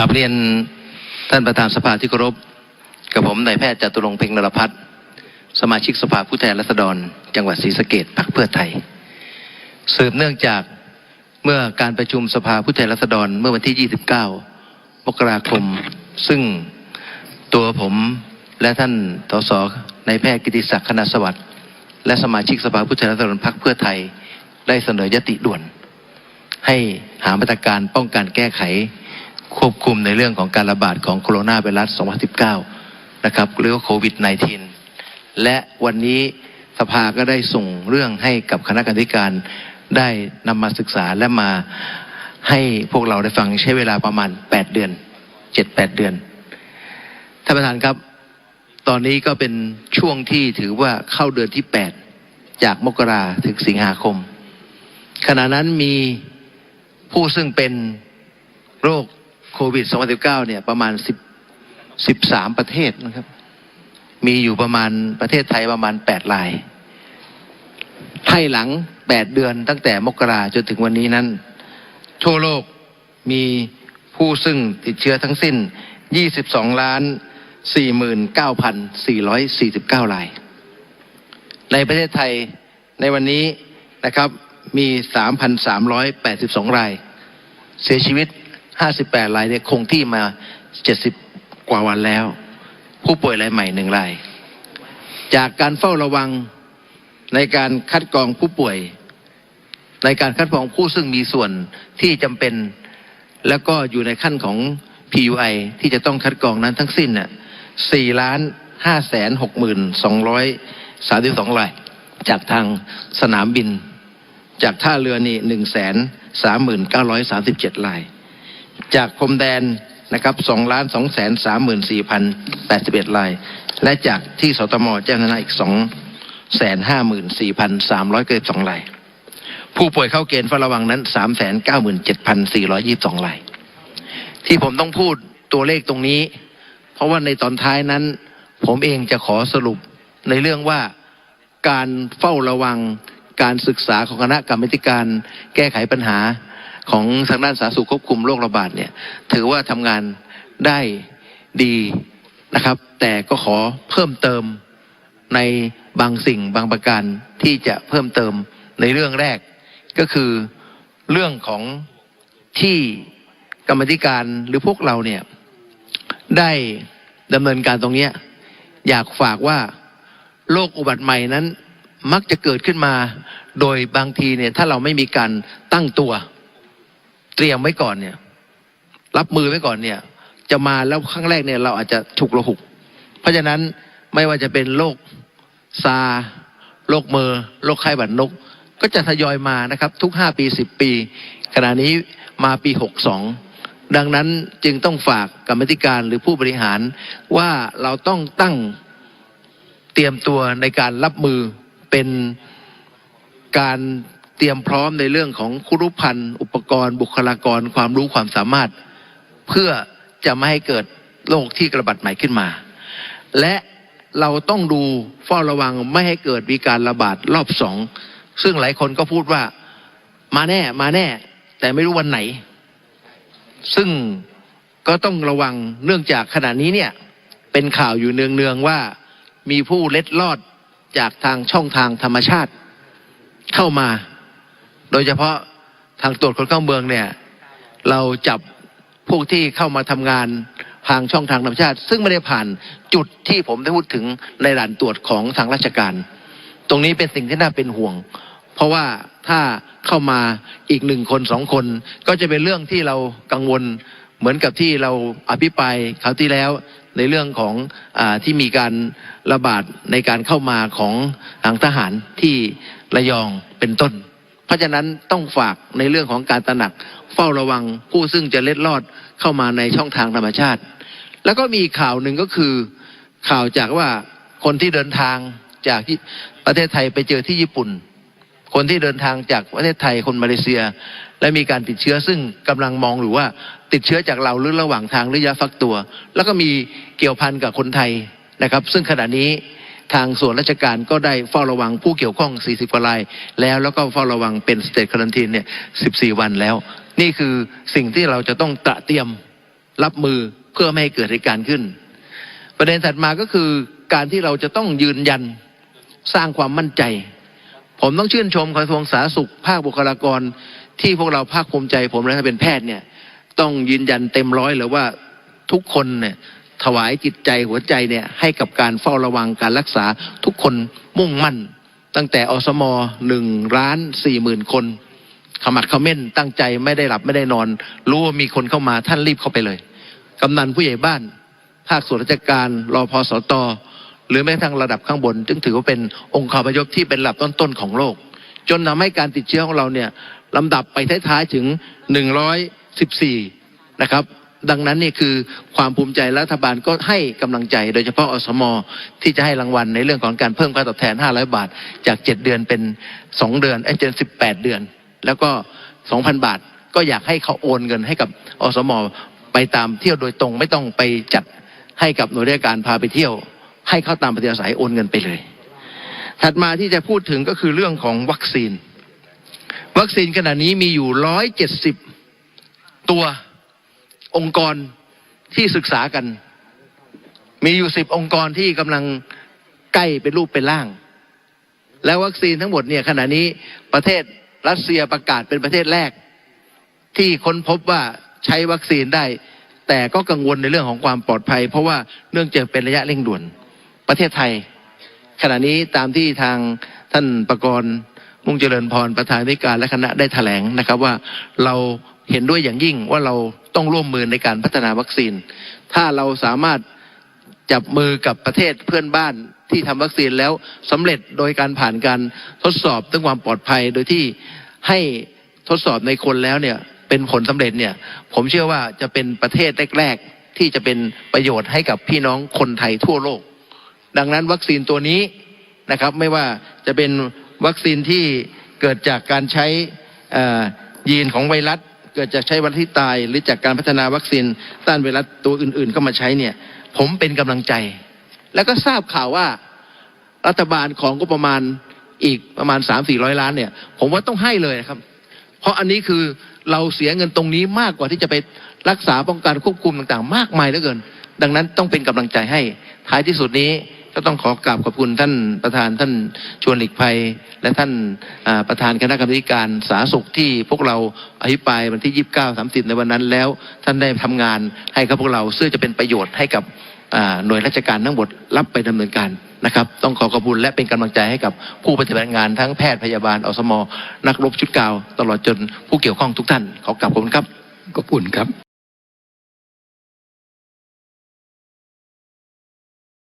กราบเรียนท่านประธานสภาที่เคารพกับผมนายแพทย์จตุรงเพ็งนรพัฒน์สมาชิกสภาผู้แทนราษฎร จังหวัดศรีสะเกษพรรคเพื่อไทย สืบเนื่องจากเมื่อการประชุมสภาผู้แทนราษฎรเมื่อวันที่ 29 มกราคม ซึ่งตัวผมและท่านทศนายแพทย์กิติศักดิ์คณะสวัสดิ์และสมาชิกสภาผู้แทนราษฎรพรรคเพื่อไทย ได้เสนอยติด่วน ให้หามาตรการป้องกันแก้ไข ควบคุมในเรื่องของการระบาดของโคโรนาไวรัส 2019 นะครับหรือว่าโควิด -19 และวันนี้สภาก็ได้ส่งเรื่องให้กับคณะกรรมการได้นำมาศึกษาและมาให้พวกเราได้ฟังใช้เวลาประมาณ 8 เดือน 7-8 เดือนท่านประธานครับ ตอนนี้ก็เป็นช่วงที่ถือว่าเข้าเดือนที่ 8 จากมกราถึงสิงหาคม ขณะนั้นมีผู้ซึ่งเป็นโรค โควิด 2019 เนี่ยประมาณ 10 13 ประเทศนะครับ มีอยู่ประมาณประเทศไทยประมาณ8รายให้หลัง 8 เดือนตั้งแต่มกราจนถึงวันนี้นั้น ทั่วโลกมีผู้ซึ่งติดเชื้อทั้งสิ้น 22 ล้าน 49,449 ราย ในประเทศไทยในวันนี้นะครับมี 3,382 ราย เสียชีวิต 58รายเนี่ยคงที่มา70กว่าวันแล้ว ผู้ป่วยรายใหม่หนึ่งราย จากการเฝ้าระวังในการคัดกรองผู้ป่วย ในการคัดกรองผู้ซึ่งมีส่วนที่จำเป็น แล้วก็อยู่ในขั้นของ PUI ที่จะต้องคัดกรองนั้นทั้งสิ้นน่ะ4ล้าน5แสน6หมื่น232ราย จากทางสนามบิน จากท่าเรือนี่หนึ่งแสนสามหมื่นเก้าร้อยสามสิบเจ็ดลาย จากพรมแดนนะครับสองล้านสองแสนสามหมื่นสี่พันแปดสิบเอ็ดลาย และจากที่สตมแจ้งนาอีกสองแสนห้าหมื่นสี่พันสามร้อยเกิบสองลาย ผู้ป่วยเข้าเกณฑ์เฝ้าระวังนั้นสามแสนเก้าหมื่นเจ็ดพันสี่ร้อยยี่สิบสองลาย ที่ผมต้องพูดตัวเลขตรงนี้ เพราะว่าในตอนท้ายนั้น ผมเองจะขอสรุปในเรื่องว่าการเฝ้าระวังการศึกษาของคณะกรรมการแก้ไขปัญหา ของทางด้านสาธารณสุขควบคุมโรคระบาดเนี่ยถือว่าทำงานได้ดีนะครับ แต่ก็ขอเพิ่มเติมในบางสิ่งบางประการที่จะเพิ่มเติมในเรื่องแรก ก็คือเรื่องของที่กรรมธิการหรือพวกเราเนี่ยได้ดำเนินการตรงนี้อยากฝากว่าโรคอุบัติใหม่นั้นมักจะเกิดขึ้นมา โดยบางทีเนี่ยถ้าเราไม่มีการตั้งตัว เตรียมไว้ก่อนเนี่ย รับมือไว้ก่อนเนี่ย จะมาแล้วครั้งแรกเนี่ย เราอาจจะถูกระหุก เพราะฉะนั้นไม่ว่าจะเป็นโรคซาโรคเมอร์โรคไข้หวัดนก ก็จะทยอยมานะครับ ทุกห้าปีสิบปี ขณะนี้มาปีหกสองดังนั้นจึงต้องฝากกรรมธิการหรือผู้บริหารว่าเราต้องตั้งเตรียมตัวในการรับมือเป็นการ เตรียมพร้อมในเรื่องของคุรุพันธ์อุปกรณ์ บุคลากรความรู้ความสามารถ เพื่อจะไม่ให้เกิดโรคที่ระบาดใหม่ขึ้นมา และเราต้องดูเฝ้าระวังไม่ให้เกิดมีการระบาดรอบสองซึ่งหลายคนก็พูดว่ามาแน่มาแน่ แต่ไม่รู้วันไหน ซึ่งก็ต้องระวังเนื่องจากขณะนี้เนี่ยเป็นข่าวอยู่เนืองๆว่ามีผู้เล็ดลอดจากทางช่องทางธรรมชาติเข้ามา โดยเฉพาะทางตรวจคนเข้าเมืองเนี่ยเราจับพวกที่เข้ามาทำงานทางช่องทางธรรมชาติ ซึ่งไม่ได้ผ่านจุดที่ผมได้พูดถึงในด่านตรวจของทางราชการ ตรงนี้เป็นสิ่งที่น่าเป็นห่วง เพราะว่าถ้าเข้ามาอีกหนึ่งคนสองคน ก็จะเป็นเรื่องที่เรากังวลเหมือนกับที่เราอภิปรายคราวที่แล้วในเรื่องของอที่มีการระบาดในการเข้ามาของทางทหารที่ระยองเป็นต้น เพราะฉะนั้นต้องฝากในเรื่องของการตระหนัก เฝ้าระวังผู้ซึ่งจะเล็ดลอดเข้ามาในช่องทางธรรมชาติ แล้วก็มีข่าวหนึ่งก็คือข่าวจากว่าคนที่เดินทางจากที่ประเทศไทยไปเจอที่ญี่ปุ่น คนที่เดินทางจากประเทศไทยคนมาเลเซีย และมีการติดเชื้อซึ่งกำลังมองหรือว่าติดเชื้อจากเราหรือระหว่างทางหรือยาฟักตัว แล้วก็มีเกี่ยวพันกับคนไทยนะครับ ซึ่งขณะนี้ ทางส่วนราชการก็ได้เฝ้าระวังผู้เกี่ยวข้อง 40กว่าราย แล้วแล้วก็เฝ้าระวังเป็นสเตทคารันทีนเนี่ย 14 วันแล้ว นี่คือสิ่งที่เราจะต้องตระเตรียมรับมือเพื่อไม่ให้เกิดเหตุการณ์ขึ้น ประเด็นถัดมาก็คือการที่เราจะต้องยืนยันสร้างความมั่นใจ ผมต้องชื่นชมกระทรวงสาธารณสุข ภาคบุคลากร ที่พวกเราภาคภูมิใจ ผมและเป็นแพทย์เนี่ยต้องยืนยันเต็มร้อยเลยว่าทุกคนเนี่ย ถวายจิตใจหัวใจเนี่ยให้กับการเฝ้าระวังการรักษาทุกคนมุ่งมั่น ตั้งแต่อสมหนึ่งล้านสี่หมื่นคนขมักเขม้นตั้งใจไม่ได้หลับไม่ได้นอน รู้ว่ามีคนเข้ามาท่านรีบเข้าไปเลย กำนันผู้ใหญ่บ้าน ภาคส่วนราชการรอพอสตหรือแม้กระทั่งระดับข้างบน จึงถือว่าเป็นองค์คาพยพที่เป็นระดับต้นๆของโลก จนทำให้การติดเชื้อของเราเนี่ยลำดับไปท้ายๆถึง 114 นะครับ ดังนั้นนี่คือความภูมิใจรัฐบาลก็ให้กำลังใจ โดยเฉพาะอสมที่จะให้รางวัลในเรื่องของการเพิ่มค่าตอบแทน 500 บาท จาก 7 เดือนเป็น 2 เดือนไอ้เจน18 เดือน แล้วก็ 2,000 บาท ก็อยากให้เขาโอนเงินให้กับอสมไปตามเที่ยวโดยตรงไม่ต้องไปจัดให้กับหน่วยราชการพาไปเที่ยว ให้เข้าตามปฏิยาศัยโอนเงินไปเลย ถัดมาที่จะพูดถึงก็คือเรื่องของวัคซีน วัคซีนขณะนี้มีอยู่ 170 ตัว องค์กรที่ศึกษากัน มีอยู่10องค์กรที่กำลังใกล้เป็นรูปเป็นร่าง แล้ววัคซีนทั้งหมดเนี่ยขณะนี้ประเทศรัสเซียประกาศเป็นประเทศแรก ที่ค้นพบว่าใช้วัคซีนได้ แต่ก็กังวลในเรื่องของความปลอดภัย เพราะว่าเนื่องจากเป็นระยะเร่งด่วน ประเทศไทย ขณะนี้ตามที่ทางท่านประกรณ์มุ่งเจริญพรประธานธิการและคณะได้แถลงนะครับว่าเรา เห็นด้วยอย่างยิ่งว่าเราต้องร่วมมือในการพัฒนาวัคซีน ถ้าเราสามารถจับมือกับประเทศเพื่อนบ้านที่ทำวัคซีนแล้วสำเร็จโดยการผ่านการทดสอบเรื่องความปลอดภัย โดยที่ให้ทดสอบในคนแล้วเนี่ยเป็นผลสำเร็จเนี่ย ผมเชื่อว่าจะเป็นประเทศแรกๆ ที่จะเป็นประโยชน์ให้กับพี่น้องคนไทยทั่วโลก ดังนั้นวัคซีนตัวนี้นะครับไม่ว่าจะเป็นวัคซีนที่เกิดจากการใช้ยีนของไวรัส เกิดจากใช้ไวรัสที่ตาย หรือจากการพัฒนาวัคซีนต้านไวรัสตัวอื่นๆเข้ามาใช้เนี่ย ผมเป็นกำลังใจ แล้วก็ทราบข่าวว่ารัฐบาลของก็ประมาณอีกประมาณ3 4 0 0ล้านเนี่ย ผมว่าต้องให้เลยนะครับ เพราะอันนี้คือเราเสียเงินตรงนี้มากกว่าที่จะไปรักษาป้องกันควบคุมต่างๆ มากมายเหลือเกิน ดังนั้นต้องเป็นกำลังใจให้ท้ายที่สุดนี้ ก็ต้องขอกราบขอบคุณท่านประธานท่านชวนหลีกภัย และท่านประธานคณะกรรมการสาธารณสุขที่พวกเราอภิปรายวันที่ 29 30 ในวันนั้นแล้ว ท่านได้ทำงานให้กับพวกเราซึ่งจะเป็นประโยชน์ให้กับหน่วยราชการทั้งหมดรับไปดำเนินการนะครับ ต้องขอขอบคุณและเป็นกำลังใจให้กับผู้ปฏิบัติงานทั้งแพทย์พยาบาลอสม นักรบชุดกาว ตลอดจนผู้เกี่ยวข้องทุกท่าน ขอกราบขอบคุณครับขอบคุณครับ